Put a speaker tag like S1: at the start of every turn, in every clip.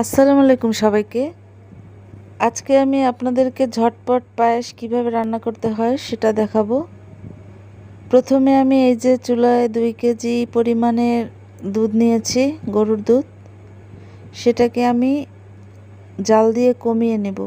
S1: আসসালামু আলাইকুম সবাইকে। আজকে আমি আপনাদেরকে ঝটপট পায়েস কীভাবে রান্না করতে হয় সেটা দেখাবো। প্রথমে আমি এই যে চুলায় দুই কেজি পরিমাণের দুধ নিয়েছি, গরুর দুধ। সেটাকে আমি জাল দিয়ে কমিয়ে নেব।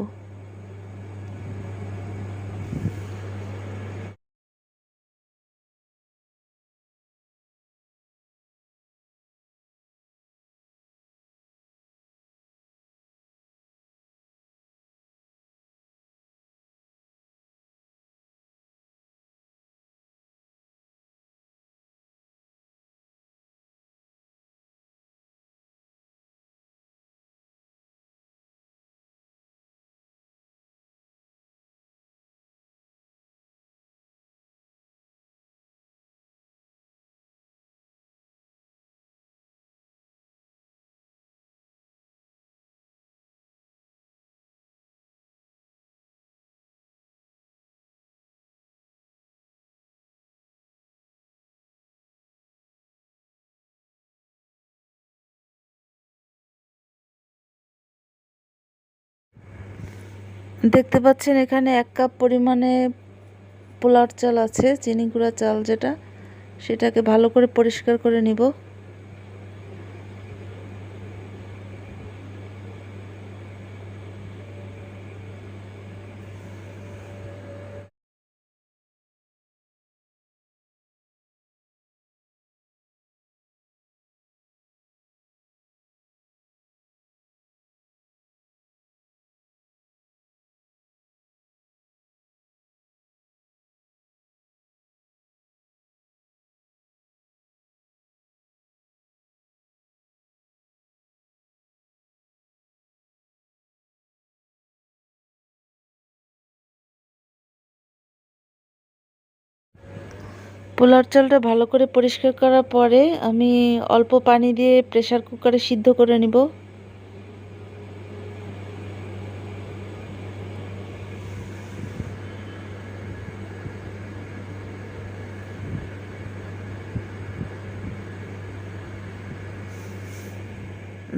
S1: দেখতে পাচ্ছেন এখানে এক কাপ পরিমাণে পোলার চাল আছে, চিনি গুঁড়া চাল যেটা, সেটাকে ভালো করে পরিষ্কার করে নিব। পোলার চালটা ভালো করে পরিষ্কার করার পরে আমি অল্প পানি দিয়ে প্রেসার কুকারে সিদ্ধ করে নিব।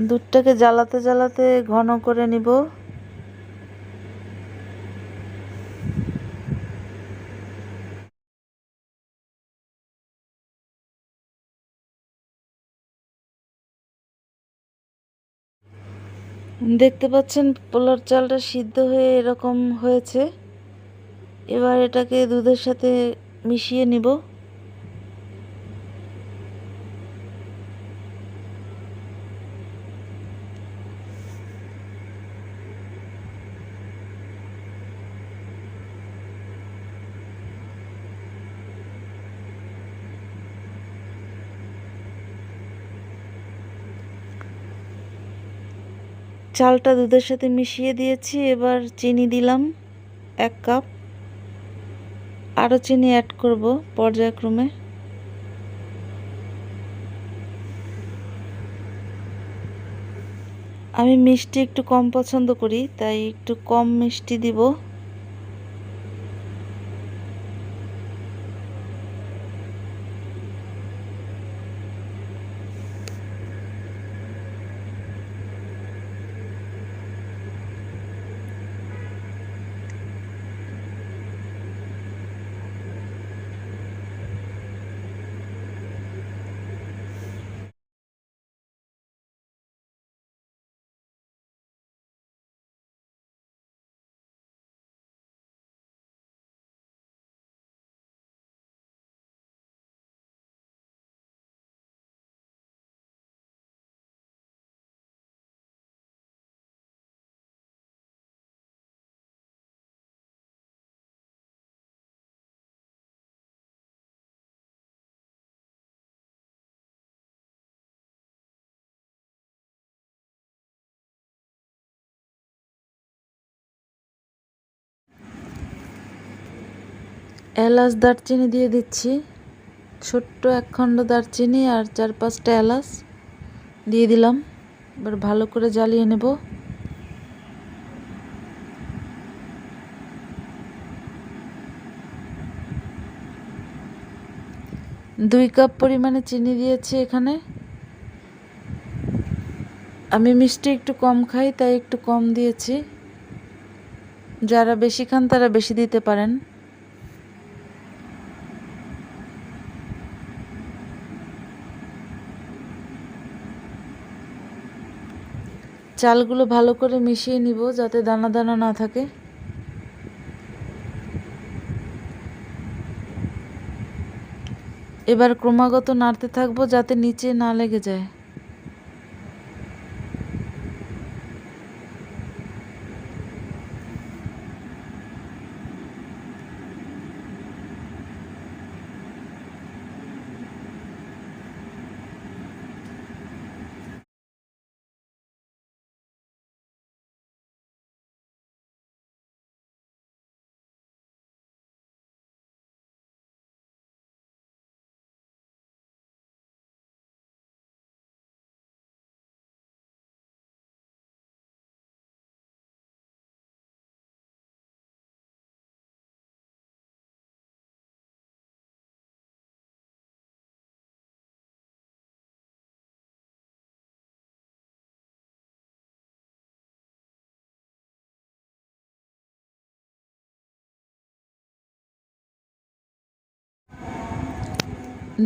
S1: দুধটাকে জ্বালাতে জ্বালাতে ঘন করে নিব। দেখতে পাচ্ছেন পোলার চালটা সিদ্ধ হয়ে এরকম হয়েছে। এবার এটাকে দুধের সাথে মিশিয়ে নিব। চালটা দুধের সাথে মিশিয়ে দিয়েছি, এবার চিনি দিলাম এক কাপ। আরও চিনি অ্যাড করব পর্যায়ক্রমে। আমি মিষ্টি একটু কম পছন্দ করি, তাই একটু কম মিষ্টি দিব। এলাচ দারচিনি দিয়ে দিচ্ছি। ছোট্ট এক খণ্ড দারচিনি আর চার পাঁচটা এলাচ দিয়ে দিলাম। এবার ভালো করে জ্বালিয়ে নেব। দুই কাপ পরিমাণে চিনি দিয়েছি এখানে। আমি মিষ্টি একটু কম খাই, তাই একটু কম দিয়েছি। যারা বেশি খান তারা বেশি দিতে পারেন। চালগুলো ভালো করে মিশিয়ে নিব যাতে দানা দানা না থাকে। এবার ক্রমাগত নাড়তে থাকব যাতে নিচে না লেগে যায়।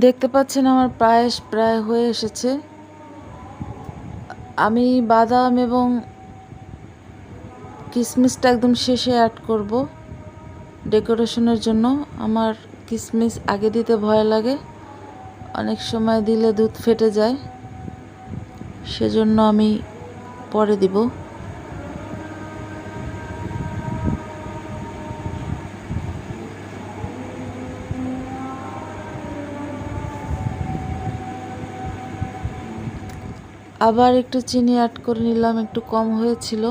S1: দেখতে পাচ্ছেন আমার পায়েস প্রায় হয়ে এসেছে। আমি বাদাম এবং কিশমিশটা একদম শেষে অ্যাড করব ডেকোরেশনের জন্য। আমার কিশমিশ আগে দিতে ভয় লাগে। অনেক সময় দিলে দুধ ফেটে যায়। সেজন্য আমি পরে দিব। আবার একটু চিনি অ্যাড করে নিলাম একটু কম হয়েছিল।